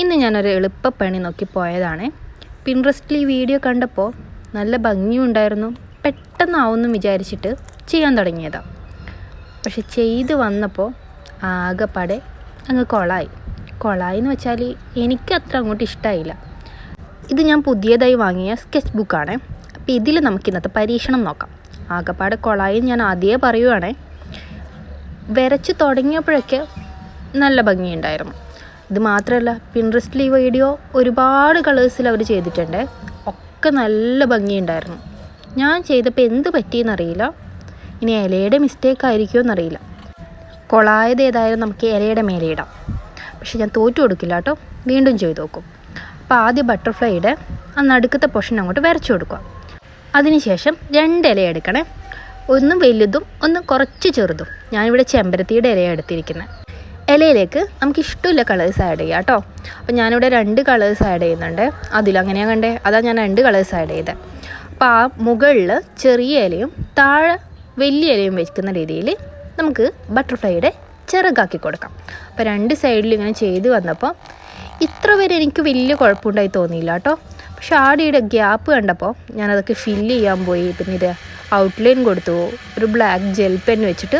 ഇന്ന് ഞാനൊരു എളുപ്പപ്പണി നോക്കി പോയതാണ്. പിൻട്രസ്റ്റിൽ ഈ വീഡിയോ കണ്ടപ്പോൾ നല്ല ഭംഗിയുണ്ടായിരുന്നു പെട്ടെന്നാവുമെന്ന് വിചാരിച്ചിട്ട് ചെയ്യാൻ തുടങ്ങിയതാണ് പക്ഷെ ചെയ്ത് വന്നപ്പോൾ ആകെപ്പാടെ അങ്ങ് കൊളായി. കൊളായി എന്ന് വെച്ചാൽ എനിക്ക് അത്ര അങ്ങോട്ട് ഇഷ്ടമായില്ല ഇത് ഞാൻ പുതിയതായി വാങ്ങിയ സ്കെച്ച് ബുക്കാണ് അപ്പോൾ ഇതിൽ നമുക്ക് ഇന്നത്തെ പരീക്ഷണം നോക്കാം. ആകെപ്പാടെ കൊളായി ഞാൻ ആദ്യമേ പറയുവാണേ. വരച്ച് തുടങ്ങിയപ്പോഴൊക്കെ നല്ല ഭംഗിയുണ്ടായിരുന്നു. ഇത് മാത്രമല്ല പിൻട്രസ്റ്റിൽ ഈ വീഡിയോ ഒരുപാട് കളേഴ്സിൽ അവർ ചെയ്തിട്ടുണ്ട്. ഒക്കെ നല്ല ഭംഗിയുണ്ടായിരുന്നു. ഞാൻ ചെയ്തപ്പോൾ എന്ത് പറ്റിയെന്നറിയില്ല. ഇനി ഇലയുടെ മിസ്റ്റേക്ക് ആയിരിക്കുമോ എന്നറിയില്ല കൊളായത് ഏതായാലും നമുക്ക് ഇലയുടെ മേലെ ഇടാം. പക്ഷെ ഞാൻ തോറ്റു കൊടുക്കില്ല കേട്ടോ. വീണ്ടും ചെയ്തു നോക്കും. അപ്പോൾ ആദ്യം ബട്ടർഫ്ലൈയുടെ ആ നടുക്കത്തെ പൊഷൻ അങ്ങോട്ട് വരച്ചു കൊടുക്കുക. അതിനുശേഷം രണ്ട് ഇല എടുക്കണേ. ഒന്ന് വലുതും ഒന്ന് കുറച്ച് ചെറുതും. ഞാനിവിടെ ചെമ്പരത്തിയുടെ ഇലയാണ് എടുത്തിരിക്കുന്നത് ഇലയിലേക്ക് നമുക്ക് ഇഷ്ടമില്ല കളേഴ്സ് ആഡ് ചെയ്യാം കേട്ടോ അപ്പോൾ ഞാനിവിടെ രണ്ട് കളേഴ്സ് ആഡ് ചെയ്യുന്നുണ്ട്. അതിലങ്ങനെയാണ് കണ്ടേ? അതാ ഞാൻ രണ്ട് കളേഴ്സ് ആഡ് ചെയ്തത് അപ്പോൾ ആ മുകളിൽ ചെറിയ ഇലയും താഴെ വലിയ ഇലയും വെക്കുന്ന രീതിയിൽ നമുക്ക് ബട്ടർഫ്ലൈയുടെ ചിറകാക്കി കൊടുക്കാം. അപ്പോൾ രണ്ട് സൈഡിൽ ഇങ്ങനെ ചെയ്ത് വന്നപ്പോൾ ഇത്ര വരെ എനിക്ക് വലിയ കുഴപ്പമുണ്ടായി തോന്നിയില്ല കേട്ടോ പക്ഷെ ആടിയുടെ ഗ്യാപ്പ് കണ്ടപ്പോൾ ഞാനതൊക്കെ ഫില്ല് ചെയ്യാൻ പോയി. പിന്നെ ഇത് ഔട്ട്ലൈൻ കൊടുത്തു. ഒരു ബ്ലാക്ക് ജെൽ പെൻ വെച്ചിട്ട്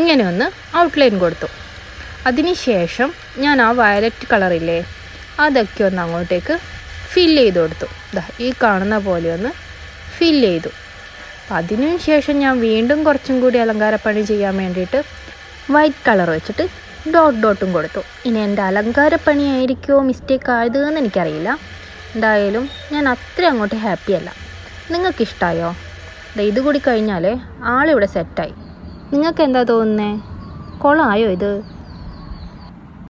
ഇങ്ങനെ ഒന്ന് ഔട്ട്ലൈൻ കൊടുത്തു. അതിനുശേഷം ഞാൻ ആ വയലറ്റ് കളറില്ലേ അതൊക്കെ ഒന്ന് അങ്ങോട്ടേക്ക് ഫില്ല് ചെയ്ത് കൊടുത്തു. ഈ കാണുന്ന പോലെ ഒന്ന് ഫില്ല് ചെയ്തു. അതിനു ശേഷം ഞാൻ വീണ്ടും കുറച്ചും കൂടി അലങ്കാരപ്പണി ചെയ്യാൻ വേണ്ടിയിട്ട് വൈറ്റ് കളർ വെച്ചിട്ട് ഡോട്ട് ഡോട്ടും കൊടുത്തു. ഇനി എന്റെ അലങ്കാരപ്പണി ആയിരിക്കുമോ മിസ്റ്റേക്ക് എന്ന് എനിക്കറിയില്ല. എന്തായാലും ഞാൻ അത്ര അങ്ങോട്ട് ഹാപ്പി അല്ല. നിങ്ങൾക്ക് ഇഷ്ടമായോ ദാ ഇത് കൂടി കഴിഞ്ഞാൽ ആളിവിടെ സെറ്റായി നിങ്ങൾക്ക് എന്താ തോന്നുന്നത് കൊളമായോ ഇത്?